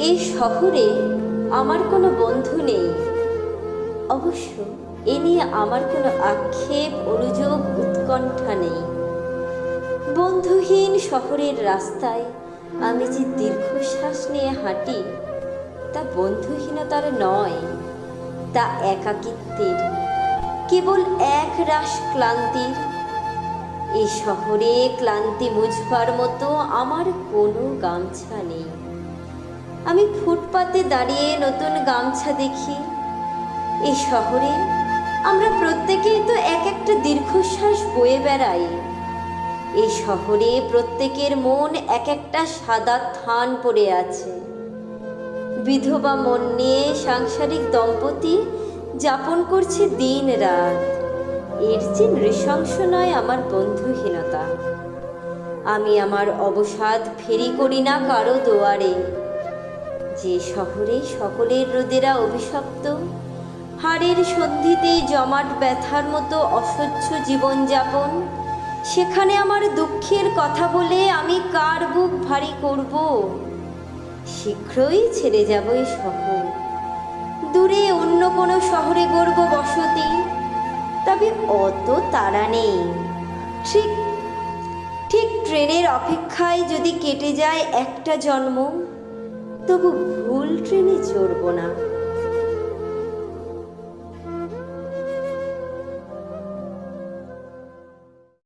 এই শহরে আমার কোনো বন্ধু নেই। অবশ্য এ নিয়ে আমার কোনো আক্ষেপ অনুযোগ উৎকণ্ঠা নেই। বন্ধুহীন শহরের রাস্তায় আমি যে দীর্ঘশ্বাস নিয়ে হাঁটি, তা বন্ধুহীনতার নয়, তা একাকিত্বের। কেবল এক রাস ক্লান্তির এই শহরে ক্লান্তি মুছবার মতো আমার কোনো গামছা নেই। আমি ফুটপাতে দাঁড়িয়ে নতুন গামছা দেখি। এই শহরে আমরা প্রত্যেকেই তো এক একটা দীর্ঘশ্বাস বয়ে বেড়াই। এই শহরে প্রত্যেকের মন এক একটা সাদা থান পড়ে আছে। বিধবা মন নিয়ে সাংসারিক দম্পতি যাপন করছে দিন রাত। এর যে নৃশংস নয় আমার বন্ধুহীনতা। আমি আমার অবসাদ ফেরি করি না কারও দুয়ারে। যে শহরে সকলের রোদেরা অভিশপ্ত, হাড়ের সন্ধিতে জমাট ব্যথার মতো অসহ্য জীবনযাপন, সেখানে আমার দুঃখের কথা বলে আমি কার বুক ভারী করব? শীঘ্রই ছেড়ে যাব এই শহর। দূরে অন্য কোনো শহরে গড়ব বসতি, তবে অত তাড়া নেই। ঠিক ঠিক ট্রেনের অপেক্ষায় যদি কেটে যায় একটা জন্ম তবু ভুল ট্রেনে চড়ব না।